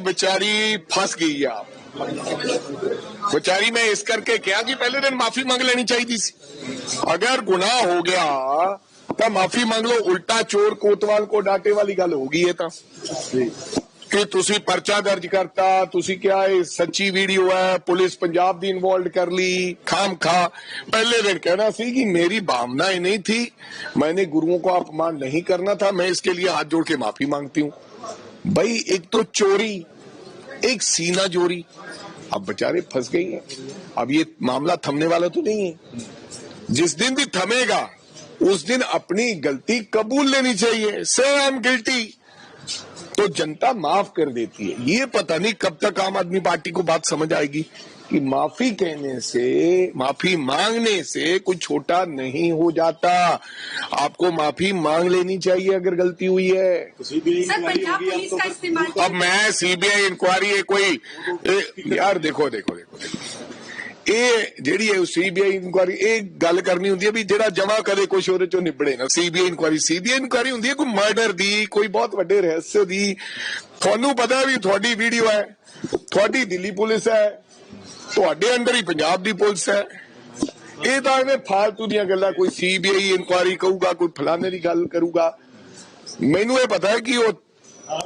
बेचारी फंस गई है आप बेचारी मैं इस करके क्या कि पहले दिन माफी मांग लेनी चाहिए थी अगर गुनाह हो गया तो माफी मांग लो उल्टा चोर कोतवाल को डांटे वाली गल हो गई है ਤਾਂ ਕਿ ਤੁਸੀਂ ਪਰਚਾ ਦਰਜ ਕਰਤਾ ਤੁਸੀਂ ਕਿਹਾ ਇਹ ਸੱਚੀ ਵੀਡੀਓ ਹੈ ਪੁਲਿਸ ਪੰਜਾਬ ਦੀ ਇਨਵੋਲਡ ਕਰ ਲਈ ਖਾਮ ਖਾ पहले दिन कहना सी कि मेरी भावना ही नहीं थी मैंने गुरुओं को अपमान नहीं करना था मैं इसके लिए हाथ जोड़ के माफी मांगती हूँ भाई, एक तो चोरी, एक सीना जोरी। अब बेचारे फंस गई हैं। अब ये मामला थमने वाला तो नहीं है। जिस दिन भी थमेगा, उस दिन अपनी गलती कबूल लेनी चाहिए। से आई एम गिल्टी तो जनता माफ़ कर देती है। ये पता नहीं कब तक आम आदमी पार्टी को बात समझ आएगी। कि माफी कहने से माफी मांगने से कोई छोटा नहीं हो जाता आपको माफी मांग लेनी चाहिए अगर गलती हुई है सीबीआई सर पंजाब पुलिस का इस्तेमाल अब मैं सीबीआई इंक्वायरी है कोई ए, यार देखो देखो देखो देखो ਇਹ ਜਿਹੜੀ ਹੈ ਸੀਬੀਆਈ ਇਨਕੁਆਰੀ ਇਹ ਗੱਲ ਕਰਨੀ ਹੁੰਦੀ ਹੈ ਵੀ ਜਿਹੜਾ ਜਮਾ ਕਦੇ ਕੁਝ ਉਹਦੇ ਚੋਂ ਨਿਬੜੇ ਨਾ ਸੀਬੀਆਈ ਇਨਕੁਆਰੀ ਸੀਬੀਆਈ ਇਨਕੁਆਰੀ ਹੁੰਦੀ ਹੈ ਕੋਈ ਮਰਡਰ ਦੀ ਕੋਈ ਬਹੁਤ ਵੱਡੇ ਰਹੱਸ ਦੀ ਤੁਹਾਨੂੰ ਪਤਾ ਵੀ ਤੁਹਾਡੀ ਵੀਡੀਓ ਹੈ ਤੁਹਾਡੀ ਦਿੱਲੀ ਪੁਲਿਸ ਹੈ ਤੁਹਾਡੇ ਅੰਦਰ ਹੀ ਪੰਜਾਬ ਦੀ ਪੁਲਿਸ ਹੈ ਇਹ ਤਾਂ ਐਵੇਂ ਫਾਲਤੂ ਦੀਆਂ ਗੱਲਾਂ ਕੋਈ ਸੀਬੀਆਈ ਇਨਕੁਆਰੀ ਕਹੂਗਾ ਕੋਈ ਫਲਾਣੇ ਦੀ ਗੱਲ ਕਰੂਗਾ ਮੈਨੂੰ ਇਹ ਪਤਾ ਹੈ ਕਿ ਉਹ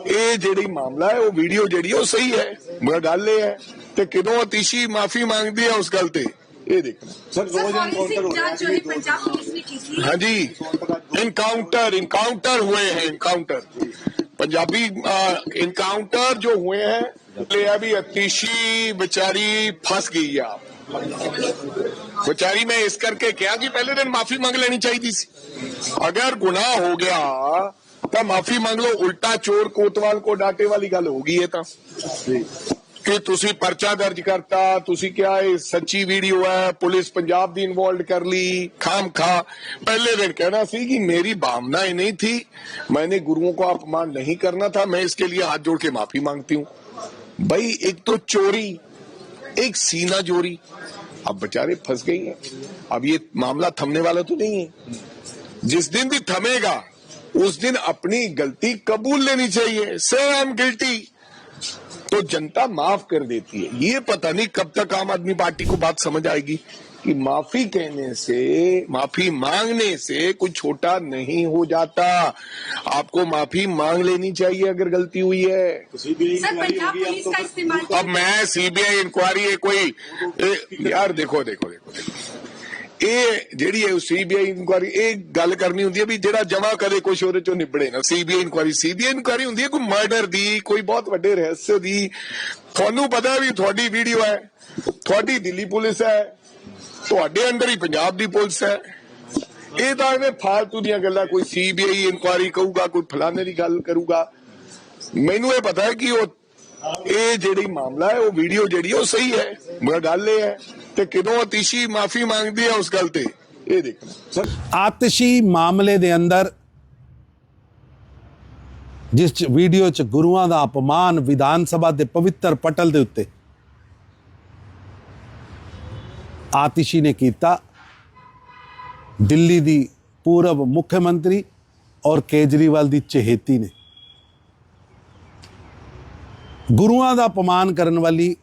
ਇਹ ਜਿਹੜੀ ਮਾਮਲਾ ਹੈ ਉਹ ਵੀਡੀਓ ਜਿਹੜੀ ਹੈ ਉਹ ਸਹੀ ਹੈ ਮਗਰ ਗੱਲ ਇਹ ਹੈ ਤੇ ਕਿਦੋਂ ਅਤੀਸ਼ੀ ਮਾਫੀ ਮੰਗਦੀ ਹੈ ਉਸ ਗੱਲ ਤੇ ਇਹ ਦੇਖਣਾ सर सर रोज फॉरेंसिक एनकाउंटर हो रहा जांच जो है पंजाब पुलिस ने की थी हाँ जी इनकाउंटर इनकाउंटर हुए हैं इनकाउंटर पंजाबी इनकाउंटर जो हुए हैं ले अभी अतिशी बेचारी फंस गई है आप बेचारी मैं इस करके क्या कि पहले दिन माफी मांग लेनी चाहिए थी अगर गुनाह हो गया तो माफी मांग लो उल्टा चोर कोतवाल को डांटे वाली गल हो गई है ਤਾਂ ਕਿ ਤੁਸੀਂ ਪਰਚਾ ਦਰਜ ਕਰਤਾ ਤੁਸੀਂ ਕਿਹਾ ਇਹ ਸੱਚੀ ਵੀਡੀਓ ਹੈ ਪੁਲਿਸ ਪੰਜਾਬ ਦੀ ਇਨਵੋਲਡ ਕਰ ਲਈ ਖਾਮ ਖਾ पहले दिन कहना सी कि मेरी भावना ही नहीं थी मैंने गुरुओं को अपमान नहीं करना था मैं इसके लिए हाथ जोड़ के माफी मांगती हूँ भाई, एक तो चोरी, एक सीना जोरी। अब बेचारे फंस गई हैं। अब ये मामला थमने वाला तो नहीं है। जिस दिन भी थमेगा, उस दिन अपनी गलती कबूल लेनी चाहिए। से आई एम गिल्टी तो जनता माफ़ कर देती है। ये पता नहीं कब तक आम आदमी पार्टी को बात समझ आएगी। कि माफी कहने से माफी मांगने से कोई छोटा नहीं हो जाता आपको माफी मांग लेनी चाहिए अगर गलती हुई है सीबीआई सर पंजाब पुलिस का इस्तेमाल अब मैं सीबीआई इंक्वायरी है कोई ए, यार देखो देखो देखो देखो ਇਹ ਜਿਹੜੀ ਹੈ ਸੀਬੀਆਈ ਇਨਕੁਆਰੀ ਇਹ ਗੱਲ ਕਰਨੀ ਹੁੰਦੀ ਹੈ ਵੀ ਜਿਹੜਾ ਜਮਾ ਕਦੇ ਕੁਝ ਉਹਦੇ ਚੋਂ ਨਿਬੜੇ ਨਾ ਸੀਬੀਆਈ ਇਨਕੁਆਰੀ ਸੀਬੀਆਈ ਇਨਕੁਆਰੀ ਹੁੰਦੀ ਹੈ ਕੋਈ ਮਰਡਰ ਦੀ ਕੋਈ ਬਹੁਤ ਵੱਡੇ ਰਹੱਸ ਦੀ ਤੁਹਾਨੂੰ ਪਤਾ ਵੀ ਤੁਹਾਡੀ ਵੀਡੀਓ ਹੈ ਤੁਹਾਡੀ ਦਿੱਲੀ ਪੁਲਿਸ ਹੈ ਤੁਹਾਡੇ ਅੰਦਰ ਹੀ ਪੰਜਾਬ ਦੀ ਪੁਲਿਸ ਹੈ। ਇਹ ਤਾਂ ਐਵੇਂ ਫਾਲਤੂ ਦੀਆਂ ਗੱਲਾਂ ਕੋਈ ਸੀਬੀਆਈ ਇਨਕੁਆਰੀ ਕਹੂਗਾ, ਕੋਈ ਫਲਾਣੇ ਦੀ ਗੱਲ ਕਰੂਗਾ। ਮੈਨੂੰ ਇਹ ਪਤਾ ਹੈ ਕਿ ਉਹ, ਇਹ ਜਿਹੜੀ ਮਾਮਲਾ ਹੈ, ਉਹ ਵੀਡੀਓ ਜਿਹੜੀ ਉਹ ਸਹੀ ਹੈ। ਮਗਰ ਗੱਲ ਇਹ ਹੈ ਤੇ ਕਿਦੋਂ ਅਤੀਸ਼ੀ ਮਾਫੀ ਮੰਗਦੀ ਹੈ ਉਸ ਗੱਲ ਤੇ। ਇਹ ਦੇਖਣਾ सर ਮਾਮਲੇ ਦੇ ਅੰਦਰ, ਜਿਸ ਵੀਡੀਓ ਚ ਗੁਰੂਆਂ ਦਾ ਅਪਮਾਨ ਵਿਧਾਨ ਸਭਾ ਦੇ ਪਵਿੱਤਰ ਪਟਲ ਦੇ ਉੱਤੇ ਆਤਿਸ਼ੀ ਨੇ ਕੀਤਾ। ਦਿੱਲੀ ਦੀ ਪੂਰਬ ਮੁੱਖ ਮੰਤਰੀ ਔਰ ਕੇਜਰੀਵਾਲ ਦੀ ਚਹੇਤੀ ਨੇ। ਗੁਰੂਆਂ ਦਾ ਅਪਮਾਨ ਕਰਨ ਵਾਲੀ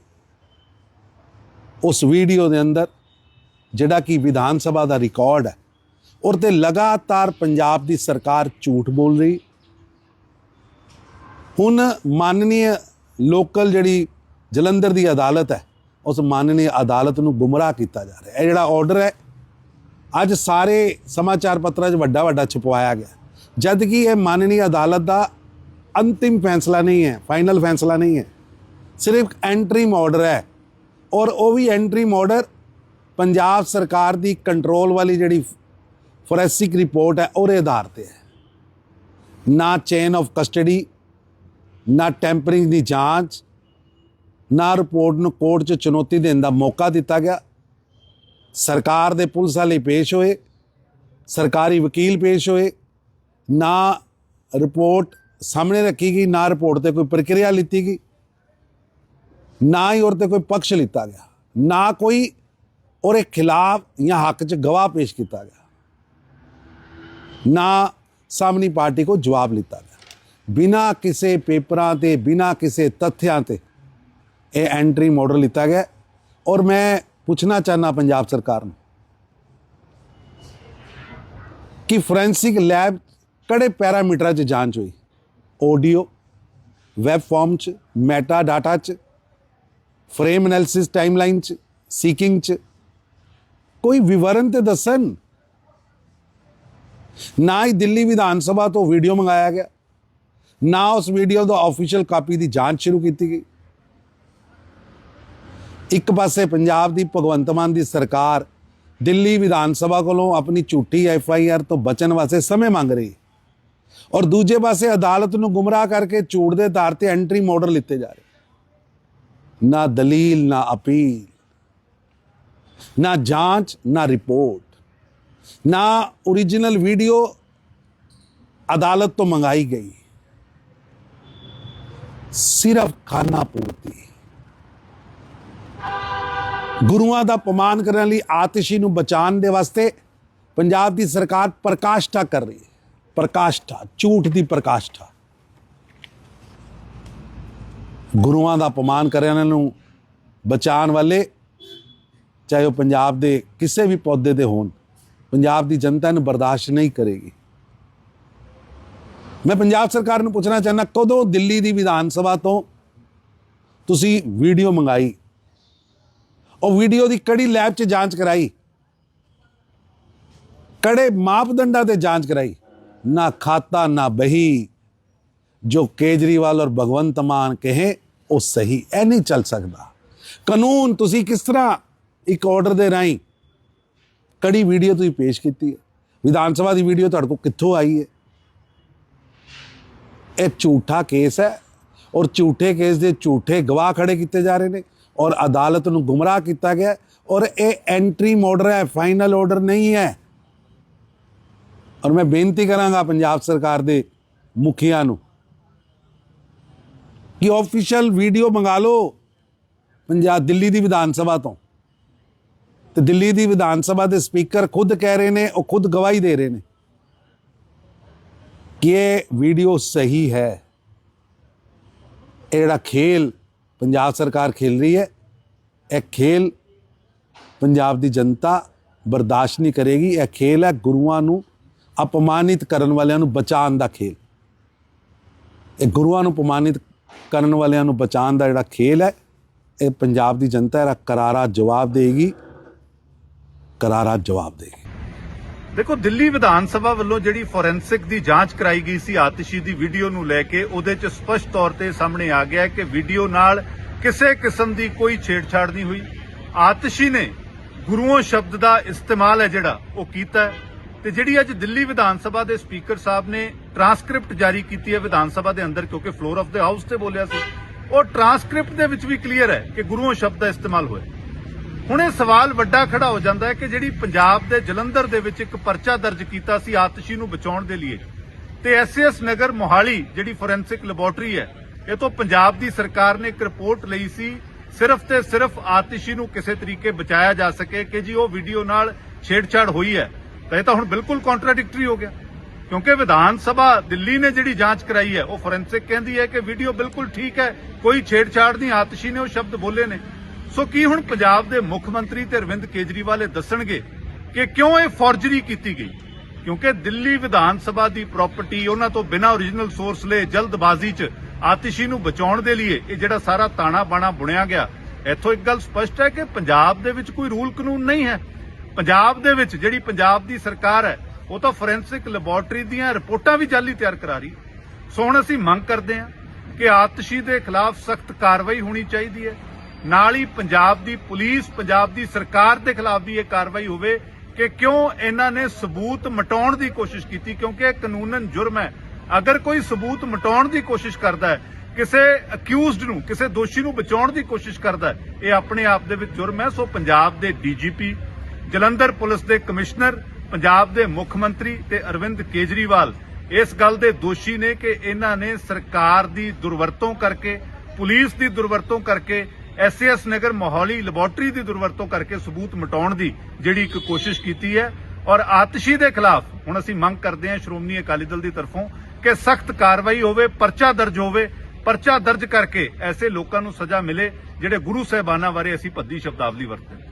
ਉਸ ਵੀਡੀਓ ਦੇ ਅੰਦਰ, ਜਿਹੜਾ ਕਿ ਵਿਧਾਨ ਸਭਾ ਦਾ ਰਿਕਾਰਡ ਹੈ, ਔਰ ਤੇ ਲਗਾਤਾਰ ਪੰਜਾਬ ਦੀ ਸਰਕਾਰ ਝੂਠ ਬੋਲ ਰਹੀ। ਹੁਣ ਮਾਨਨੀय ਲੋਕਲ ਜਿਹੜੀ ਜਲੰਧਰ ਦੀ ਅਦਾਲਤ ਹੈ ਉਸ ਮਾਨਨੀय ਅਦਾਲਤ ਨੂੰ ਗੁੰਮਰਾਹ ਕੀਤਾ ਜਾ ਰਿਹਾ ਹੈ। ਇਹ ਜਿਹੜਾ ਆਰਡਰ ਹੈ, ਅੱਜ ਸਾਰੇ ਸਮਾਚਾਰ ਪੱਤਰਾਂ 'ਚ ਵੱਡਾ ਵੱਡਾ ਛਪਵਾਇਆ ਗਿਆ। ਜਦ ਕਿ ਇਹ ਮਾਨਨੀय ਅਦਾਲਤ ਦਾ ਅੰਤਿਮ ਫੈਸਲਾ ਨਹੀਂ ਹੈ ਫਾਈਨਲ ਫੈਸਲਾ ਨਹੀਂ ਹੈ। ਸਿਰਫ ਐਂਟਰੀ ਆਰਡਰ ਹੈ। ਔਰ ਉਹ ਵੀ ਐਂਟਰੀ ਆਰਡਰ ਪੰਜਾਬ ਸਰਕਾਰ ਦੀ ਕੰਟਰੋਲ ਵਾਲੀ ਜਿਹੜੀ ਫੋਰੈਂਸਿਕ ਰਿਪੋਰਟ ਹੈ, ਉਹਦੇ ਆਧਾਰ ਤੇ ਹੈ। ਨਾ ਚੇਨ ਆਫ ਕਸਟਡੀ ਨਾ ਟੈਂਪਰਿੰਗ ਦੀ ਜਾਂਚ ਨਾ ਰਿਪੋਰਟ ਨੂੰ ਕੋਰਟ 'ਚ ਚੁਣੌਤੀ ਦੇਣ ਦਾ ਮੌਕਾ ਦਿੱਤਾ ਗਿਆ। ਸਰਕਾਰ ਦੇ ਪੁਲਿਸ ਵਾਲੇ ਪੇਸ਼ ਹੋਏ, ਸਰਕਾਰੀ ਵਕੀਲ ਪੇਸ਼ ਹੋਏ, ਨਾ ਰਿਪੋਰਟ ਸਾਹਮਣੇ ਰੱਖੀ ਗਈ, ਨਾ ਰਿਪੋਰਟ ਤੇ ਕੋਈ ਪ੍ਰਕਿਰਿਆ ਲਿੱਤੀ ਗਈ, ਨਾ ਹੀ ਉਹਦੇ ਤੇ ਕੋਈ ਪਕਸ਼ ਲਿੱਤਾ ਗਿਆ, ਨਾ ਕੋਈ ਉਹਦੇ ਖਿਲਾਫ ਜਾਂ ਹੱਕ 'ਚ ਗਵਾਹ ਪੇਸ਼ ਕੀਤਾ ਗਿਆ, ਨਾ ਸਾਹਮਣੀ ਪਾਰਟੀ ਕੋ ਜਵਾਬ ਲਿੱਤਾ ਗਿਆ। ਬਿਨਾ ਕਿਸੇ ਪੇਪਰਾਂ ਤੇ, ਬਿਨਾ ਕਿਸੇ ਤੱਥਿਆਂ ਤੇ ਇਹ ਐਂਟਰੀ ਮਾਡਲ ਲਿੱਤਾ ਗਿਆ। ਔਰ ਮੈਂ ਪੁੱਛਣਾ ਚਾਹਨਾ ਪੰਜਾਬ ਸਰਕਾਰ ਨੂੰ ਕਿ ਫੋਰੈਂਸਿਕ ਲੈਬ ਕਿਹੜੇ ਪੈਰਾਮੀਟਰਾਂ 'ਚ ਜਾਂਚ ਹੋਈ? ਆਡੀਓ ਵੈਬ ਫਾਰਮ 'ਚ ਮੈਟਾ ਡਾਟਾ 'ਚ ਫਰੇਮ ਐਨਾਲਿਸਿਸ ਟਾਈਮਲਾਈਨ 'ਚ ਸੀਕਿੰਗ 'ਚ। ਕੋਈ ਵਿਵਰਨ ਤੇ ਦੱਸਣ? ਨਾ ਹੀ ਦਿੱਲੀ ਵਿਧਾਨ ਸਭਾ ਤੋਂ ਵੀਡੀਓ ਮੰਗਾਇਆ ਗਿਆ। ਨਾ ਉਸ ਵੀਡੀਓ ਦਾ ਆਫੀਸ਼ੀਅਲ ਕਾਪੀ ਦੀ ਜਾਂਚ ਸ਼ੁਰੂ ਕੀਤੀ ਗਈ। ਇੱਕ ਪਾਸੇ ਪੰਜਾਬ ਦੀ ਭਗਵੰਤ ਮਾਨ ਦੀ ਸਰਕਾਰ ਦਿੱਲੀ ਵਿਧਾਨ ਸਭਾ ਕੋਲੋਂ ਆਪਣੀ ਝੂਠੀ ਐਫ ਆਈ ਆਰ ਤੋਂ ਬਚਣ ਵਾਸਤੇ ਸਮੇਂ ਮੰਗ ਰਹੀ ਔਰ ਦੂਜੇ ਪਾਸੇ ਅਦਾਲਤ ਨੂੰ ਗੁੰਮਰਾਹ ਕਰਕੇ ਝੂਠ ਦੇ ਧਾਰ ਤੇ ਐਂਟਰੀ ਮਾਡਲ ਲਿੱਤੇ ਜਾ ਰਹੇ। ਨਾ ਦਲੀਲ, ਨਾ ਅਪੀਲ, ਨਾ ਜਾਂਚ, ਨਾ ਰਿਪੋਰਟ, ਨਾ origignal ਵੀਡੀਓ ਅਦਾਲਤ ਤੋਂ ਮੰਗਾਈ ਗਈ। ਸਿਰਫ ਖਾਨਾ ਪੂਰਤੀ। ਗੁਰੂਆਂ ਦਾ ਅਪਮਾਨ ਕਰਨ ਲਈ ਆਤਿਸ਼ੀ ਨੂੰ ਬਚਾਉਣ ਦੇ ਵਾਸਤੇ ਪੰਜਾਬ ਦੀ ਸਰਕਾਰ ਪ੍ਰਕਾਸ਼ਠਾ ਕਰ ਰਹੀ ਹੈ। ਪ੍ਰਕਾਸ਼ਠਾ, ਝੂਠ ਦੀ ਪ੍ਰਕਾਸ਼ਠਾ। ਗੁਰੂਆਂ ਦਾ ਅਪਮਾਨ ਕਰਨ ਨੂੰ ਬਚਾਉਣ ਵਾਲੇ, ਚਾਹੇ ਉਹ ਪੰਜਾਬ ਦੇ ਕਿਸੇ ਵੀ ਪੌਦੇ ਦੇ ਹੋਣ, ਪੰਜਾਬ ਦੀ ਜਨਤਾ ਨੂੰ ਬਰਦਾਸ਼ਤ ਨਹੀਂ ਕਰੇਗੀ। ਮੈਂ ਪੰਜਾਬ ਸਰਕਾਰ ਨੂੰ ਪੁੱਛਣਾ ਚਾਹੁੰਦਾ, ਕਦੋਂ ਦਿੱਲੀ ਦੀ ਵਿਧਾਨ ਸਭਾ ਤੋਂ ਤੁਸੀਂ ਵੀਡੀਓ ਮੰਗਾਈ? ਉਹ ਵੀਡੀਓ ਦੀ ਕਿਹੜੀ ਲੈਬ 'ਚ ਜਾਂਚ ਕਰਾਈ? ਕੜੇ ਮਾਪਦੰਡਾਂ ਤੇ ਜਾਂਚ ਕਰਾਈ? ਨਾ ਖਾਤਾ, ਨਾ ਬਹੀ। ਜੋ ਕੇਜਰੀਵਾਲ ਔਰ ਭਗਵੰਤ ਮਾਨ ਕਹੇ, ਉਹ ਸਹੀ, ਇਹ ਨਹੀਂ ਚੱਲ ਸਕਦਾ। ਕਾਨੂੰਨ ਤੁਸੀਂ ਕਿਸ ਤਰ੍ਹਾਂ ਇੱਕ ਆਰਡਰ ਦੇ ਰਾਹੀਂ ਕੜੀ ਵੀਡੀਓ ਤੁਸੀਂ ਪੇਸ਼ ਕੀਤੀ ਹੈ? ਵਿਧਾਨ ਸਭਾ ਦੀ ਵੀਡੀਓ ਤੁਹਾਡੇ ਕੋਲ ਕਿੱਥੋਂ ਆਈ ਹੈ? ਇਹ ਝੂਠਾ ਕੇਸ ਹੈ ਔਰ ਝੂਠੇ ਕੇਸ ਦੇ ਝੂਠੇ ਗਵਾਹ ਖੜੇ ਕੀਤੇ ਜਾ ਰਹੇ ਨੇ। ਔਰ ਅਦਾਲਤ ਨੂੰ ਗੁੰਮਰਾਹ ਕੀਤਾ ਗਿਆ ਔਰ ਇਹ ਐਂਟਰੀ ਮਾਡਲ ਹੈ ਫਾਈਨਲ ਆਰਡਰ ਨਹੀਂ ਹੈ। ਔਰ ਮੈਂ ਬੇਨਤੀ ਕਰਾਂਗਾ ਪੰਜਾਬ ਸਰਕਾਰ ਦੇ ਮੁਖੀਆਂ ਨੂੰ ਕਿ ਆਫੀਸ਼ੀਅਲ ਵੀਡੀਓ ਮੰਗਾ ਲਓ ਪੰਜਾਬ ਦਿੱਲੀ ਦੀ ਵਿਧਾਨ ਸਭਾ ਤੋਂ। ਤੇ ਦਿੱਲੀ ਦੀ ਵਿਧਾਨ ਸਭਾ ਦੇ ਸਪੀਕਰ ਖੁਦ ਕਹਿ ਰਹੇ ਨੇ, ਉਹ ਖੁਦ ਗਵਾਹੀ ਦੇ ਰਹੇ ਨੇ ਕਿ ਇਹ ਵੀਡੀਓ ਸਹੀ ਹੈ। ਇਹ ਜਿਹੜਾ ਖੇਲ ਪੰਜਾਬ ਸਰਕਾਰ ਖੇਲ ਰਹੀ ਹੈ। ਇਹ ਖੇਲ ਪੰਜਾਬ ਦੀ ਜਨਤਾ ਬਰਦਾਸ਼ਤ ਨਹੀਂ ਕਰੇਗੀ। ਇਹ ਖੇਲ ਹੈ ਗੁਰੂਆਂ ਨੂੰ ਅਪਮਾਨਿਤ ਕਰਨ ਵਾਲਿਆਂ ਨੂੰ ਬਚਾਉਣ ਦਾ ਖੇਲ। ਇਹ ਗੁਰੂਆਂ ਨੂੰ ਅਪਮਾਨਿਤ ਕਰਨ ਵਾਲਿਆਂ ਨੂੰ ਬਚਾਉਣ ਦਾ ਜਿਹੜਾ ਖੇਲ ਹੈ, ਇਹ ਪੰਜਾਬ ਦੀ ਜਨਤਾ ਇਹਦਾ ਕਰਾਰਾ ਜਵਾਬ ਦੇਗੀ ਕਰਾਰਾ ਜਵਾਬ ਦੇਗੀ ਦੇਖੋ, ਦਿੱਲੀ ਵਿਧਾਨ ਸਭਾ ਵੱਲੋਂ ਜਿਹੜੀ ਫੋਰੈਂਸਿਕ ਦੀ ਜਾਂਚ ਕਰਾਈ ਗਈ ਸੀ, ਆਤਿਸ਼ੀ ਦੀ ਵੀਡੀਓ ਨੂੰ ਲੈ ਕੇ, ਉਹਦੇ 'ਚ ਸਪਸ਼ਟ ਤੌਰ ਤੇ ਸਾਹਮਣੇ ਆ ਗਿਆ ਕਿ ਵੀਡੀਓ ਨਾਲ ਕਿਸੇ ਕਿਸਮ ਦੀ ਕੋਈ ਛੇੜਛਾੜ ਨਹੀਂ ਹੋਈ। ਆਤਿਸ਼ੀ ਨੇ ਗੁਰੂਆਂ ਸ਼ਬਦ ਦਾ ਇਸਤੇਮਾਲ ਹੈ ਜਿਹੜਾ, ਉਹ ਕੀਤਾ ਹੈ। ਤੇ ਜਿਹੜੀ ਅੱਜ ਦਿੱਲੀ ਵਿਧਾਨ ਸਭਾ ਦੇ ਸਪੀਕਰ ਸਾਹਿਬ ਨੇ ਟਰਾਂਸਕ੍ਰਿਪਟ ਜਾਰੀ ਕੀਤੀ ਹੈ ਵਿਧਾਨ ਸਭਾ ਦੇ ਅੰਦਰ, ਕਿਉਂਕਿ ਫਲੋਰ ਆਫ ਦਾ ਹਾਊਸ ਤੇ ਬੋਲਿਆ ਸੀ। ਉਹ ਟਰਾਂਸਕ੍ਰਿਪਟ ਦੇ ਵਿੱਚ ਵੀ ਕਲੀਅਰ ਹੈ ਕਿ ਗੁਰੂਆਂ ਸ਼ਬਦ ਦਾ ਇਸਤੇਮਾਲ ਹੋਇਆ। ਹੁਣ ਇਹ ਸਵਾਲ ਵੱਡਾ ਖੜਾ ਹੋ ਜਾਂਦਾ ਹੈ ਕਿ ਜਿਹੜੀ ਪੰਜਾਬ ਦੇ ਜਲੰਧਰ ਦੇ ਵਿੱਚ ਇੱਕ ਪਰਚਾ ਦਰਜ ਕੀਤਾ ਸੀ ਆਤਸ਼ੀ ਨੂੰ ਬਚਾਉਣ ਦੇ ਲਈ ਤੇ ਐਸਐਸ ਨਗਰ ਮੋਹਾਲੀ, ਜਿਹੜੀ ਫੋਰੈਂਸਿਕ ਲੈਬੋਰਟਰੀ ਹੈ, ਇਹ ਤੋਂ ਪੰਜਾਬ ਦੀ ਸਰਕਾਰ ਨੇ ਇੱਕ ਰਿਪੋਰਟ ਲਈ ਸੀ, ਸਿਰਫ ਤੇ ਸਿਰਫ ਆਤਿਸ਼ੀ ਨੂੰ ਕਿਸੇ ਤਰੀਕੇ ਬਚਾਇਆ ਜਾ ਸਕੇ ਕਿ ਜੀ ਉਹ ਵੀਡੀਓ ਨਾਲ ਛੇੜਛਾੜ ਹੋਈ ਹੈ। ਤਾਂ ਇਹ ਤਾਂ ਹੁਣ ਬਿਲਕੁਲ ਕੰਟਰਾਡਿਕਟਰੀ ਹੋ ਗਿਆ, ਕਿਉਂਕਿ ਵਿਧਾਨ ਸਭਾ ਦਿੱਲੀ ਨੇ ਜਿਹੜੀ ਜਾਂਚ ਕਰਾਈ ਹੈ, ਉਹ ਫੋਰੈਂਸਿਕ ਕਹਿੰਦੀ ਹੈ ਕਿ ਵੀਡੀਓ ਬਿਲਕੁਲ ਠੀਕ ਹੈ, ਕੋਈ ਛੇੜਛਾੜ ਨਹੀਂ, ਆਤਿਸ਼ੀ ਨੇ ਉਹ ਸ਼ਬਦ ਬੋਲੇ ਨੇ। ਸੋ ਕੀ ਹੁਣ ਪੰਜਾਬ ਦੇ ਮੁੱਖ ਮੰਤਰੀ ਤੇ ਅਰਵਿੰਦ ਕੇਜਰੀਵਾਲ ਇਹ ਦੱਸਣਗੇ ਕਿ ਕਿਉਂ ਇਹ ਫੋਰਜਰੀ ਕੀਤੀ ਗਈ? ਕਿਉਂਕਿ ਦਿੱਲੀ ਵਿਧਾਨ ਸਭਾ ਦੀ ਪ੍ਰਾਪਰਟੀ ਉਹਨਾਂ ਤੋਂ ਬਿਨਾਂ ਓਰੀਜਨਲ ਸੋਰਸ ਲਏ ਜਲਦਬਾਜ਼ੀ 'ਚ ਆਤਿਸ਼ੀ ਨੂੰ ਬਚਾਉਣ ਦੇ ਲਈ ਇਹ ਜਿਹੜਾ ਸਾਰਾ ਤਾਣਾ ਬਾਣਾ ਬੁਣਿਆ ਗਿਆ, ਇੱਥੋਂ ਇੱਕ ਗੱਲ ਸਪਸ਼ਟ ਹੈ ਕਿ ਪੰਜਾਬ ਦੇ ਵਿੱਚ ਕੋਈ ਰੂਲ ਕਾਨੂੰਨ ਨਹੀਂ ਹੈ। ਪੰਜਾਬ ਦੇ ਵਿੱਚ ਜਿਹੜੀ ਪੰਜਾਬ ਦੀ ਸਰਕਾਰ ਹੈ, ਉਹ ਤਾਂ ਫੋਰੈਂਸਿਕ ਲੈਬੋਰਟਰੀ ਦੀਆਂ ਰਿਪੋਰਟਾਂ ਵੀ ਜਾਲੀ ਤਿਆਰ ਕਰਾ ਰਹੀ। ਸੋ ਹੁਣ ਅਸੀਂ ਮੰਗ ਕਰਦੇ ਹਾਂ ਕਿ ਆਤਿਸ਼ੀ ਦੇ ਖਿਲਾਫ ਸਖਤ ਕਾਰਵਾਈ ਹੋਣੀ ਚਾਹੀਦੀ ਹੈ। ਨਾਲ ਹੀ ਪੰਜਾਬ ਦੀ ਪੁਲਿਸ, ਪੰਜਾਬ ਦੀ ਸਰਕਾਰ ਦੇ ਖਿਲਾਫ ਵੀ ਇਹ ਕਾਰਵਾਈ ਹੋਵੇ ਕਿ ਕਿਉਂ ਇਹਨਾਂ ਨੇ ਸਬੂਤ ਮਟਾਉਣ ਦੀ ਕੋਸ਼ਿਸ਼ ਕੀਤੀ, ਕਿਉਂਕਿ ਇਹ ਕਾਨੂੰਨਨ ਜੁਰਮ ਹੈ। ਅਗਰ ਕੋਈ ਸਬੂਤ ਮਟਾਉਣ ਦੀ ਕੋਸ਼ਿਸ਼ ਕਰਦਾ ਹੈ, ਕਿਸੇ ਅਕਿਊਜ਼ਡ ਨੂੰ, ਕਿਸੇ ਦੋਸ਼ੀ ਨੂੰ ਬਚਾਉਣ ਦੀ ਕੋਸ਼ਿਸ਼ ਕਰਦਾ ਹੈ, ਇਹ ਆਪਣੇ ਆਪ ਦੇ ਵਿੱਚ ਜੁਰਮ ਹੈ। ਸੋ ਪੰਜਾਬ ਦੇ ਡੀਜੀਪੀ, ਜਲੰਧਰ ਪੁਲਿਸ ਦੇ ਕਮਿਸ਼ਨਰ, ਪੰਜਾਬ ਦੇ ਮੁੱਖ ਮੰਤਰੀ ਤੇ ਅਰਵਿੰਦ ਕੇਜਰੀਵਾਲ ਇਸ ਗੱਲ ਦੇ ਦੋਸ਼ੀ ਨੇ ਕਿ ਇਹਨਾਂ ਨੇ ਸਰਕਾਰ ਦੀ ਦੁਰਵਰਤੋਂ ਕਰਕੇ, ਪੁਲਿਸ ਦੀ ਦੁਰਵਰਤੋਂ ਕਰਕੇ S S Nagar Mohali laboratory ਦੀ ਦੁਰਵਰਤੋਂ ਕਰਕੇ ਸਬੂਤ ਮਟਾਉਣ ਦੀ ਜਿਹੜੀ ਇੱਕ ਕੋਸ਼ਿਸ਼ ਕੀਤੀ ਹੈ। ਔਰ ਆਤਸ਼ੀ ਦੇ ਖਿਲਾਫ ਹੁਣ ਅਸੀਂ ਮੰਗ ਕਰਦੇ ਹਾਂ ਸ਼੍ਰੋਮਣੀ ਅਕਾਲੀ ਦਲ ਦੀ ਤਰਫੋਂ ਕਿ ਸਖਤ ਕਾਰਵਾਈ ਹੋਵੇ, ਪਰਚਾ ਦਰਜ ਹੋਵੇ। ਪਰਚਾ ਦਰਜ ਕਰਕੇ ਐਸੇ ਲੋਕਾਂ ਨੂੰ ਸਜ਼ਾ ਮਿਲੇ ਜਿਹੜੇ ਗੁਰੂ ਸਾਹਿਬਾਨਾਂ ਬਾਰੇ ਅਸੀਂ ਭੱਦੀ ਸ਼ਬਦਾਵਲੀ ਵਰਤਦੇ